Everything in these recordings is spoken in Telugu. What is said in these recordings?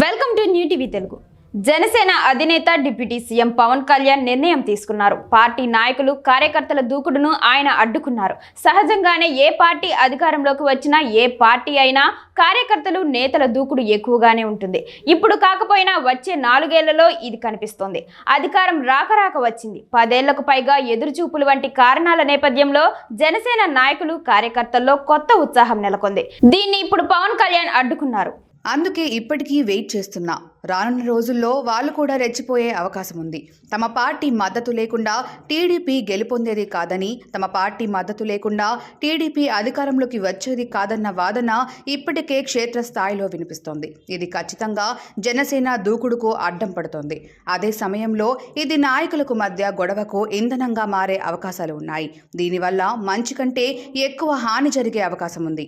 Welcome to new TV Telugu. Janasena అధినేత డిప్యూటీ సీఎం పవన్ కళ్యాణ్ నిర్ణయం తీసుకున్నారు. పార్టీ నాయకులు కార్యకర్తల దూకుడును ఆయన అడ్డుకున్నారు. సహజంగానే ఏ పార్టీ అధికారంలోకి వచ్చినా ఏ పార్టీ అయినా కార్యకర్తలు నేతల దూకుడు ఎక్కువగానే ఉంటుంది. ఇప్పుడు కాకపోయినా వచ్చే నాలుగేళ్ళలో ఇది కనిపిస్తోంది. అధికారం రాక రాక వచ్చింది. పదేళ్ళకు పైగా ఎదురుచూపులు వంటి కారణాల నేపథ్యంలో జనసేన నాయకులు కార్యకర్తల్లో కొత్త ఉత్సాహం నెలకొంది. దీన్ని ఇప్పుడు పవన్ కళ్యాణ్ అడ్డుకున్నారు. అందుకే ఇప్పటికీ వెయిట్ చేస్తున్నా. రానున్న రోజుల్లో వాళ్ళు కూడా రెచ్చిపోయే అవకాశం ఉంది. తమ పార్టీ మద్దతు లేకుండా టీడీపీ గెలుపొందేది కాదని తమ పార్టీ మద్దతు లేకుండా టీడీపీ అధికారంలోకి వచ్చేది కాదన్న వాదన ఇప్పటికే క్షేత్రస్థాయిలో వినిపిస్తోంది. ఇది ఖచ్చితంగా జనసేన దూకుడుకు అడ్డం పడుతోంది. అదే సమయంలో ఇది నాయకులకు మధ్య గొడవకు ఇంధనంగా మారే అవకాశాలు ఉన్నాయి. దీనివల్ల మంచి కంటే ఎక్కువ హాని జరిగే అవకాశం ఉంది.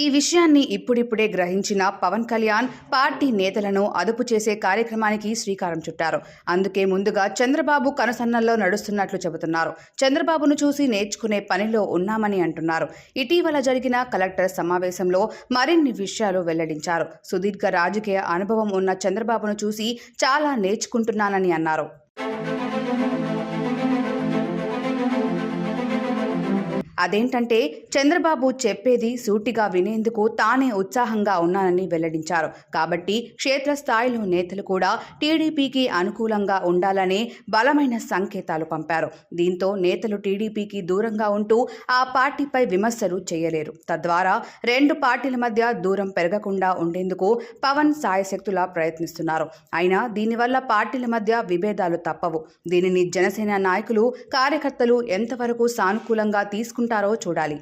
ఈ విషయాన్ని ఇప్పుడిప్పుడే గ్రహించిన పవన్ కళ్యాణ్ పార్టీ నేతలను అదుపు చేసే కార్యక్రమానికి శ్రీకారం చుట్టారు. అందుకే ముందుగా చంద్రబాబు కనుసన్నల్లో నడుస్తున్నట్లు చెబుతున్నారు. చంద్రబాబును చూసి నేర్చుకునే పనిలో ఉన్నామని అంటున్నారు. ఇటీవల జరిగిన కలెక్టర్ సమావేశంలో మరిన్ని విషయాలు వెల్లడించారు. సుదీర్ఘ రాజకీయ అనుభవం ఉన్న చంద్రబాబును చూసి చాలా నేర్చుకుంటున్నానని అన్నారు. అదేంటంటే చంద్రబాబు చెప్పేది సూటిగా వినేందుకు తానే ఉత్సాహంగా ఉన్నానని వెల్లడించారు. కాబట్టి క్షేత్రస్థాయిలో నేతలు కూడా టీడీపీకి అనుకూలంగా ఉండాలనే బలమైన సంకేతాలు పంపారు. దీంతో నేతలు టీడీపీకి దూరంగా ఉంటూ ఆ పార్టీపై విమర్శలు చేయలేరు. తద్వారా రెండు పార్టీల మధ్య దూరం పెరగకుండా ఉండేందుకు పవన్ సాయశక్తులా ప్రయత్నిస్తున్నారు. అయినా దీనివల్ల పార్టీల మధ్య విభేదాలు తప్పవు. దీనిని జనసేన నాయకులు కార్యకర్తలు ఎంతవరకు సానుకూలంగా తీసుకుంటారు చూడాలి.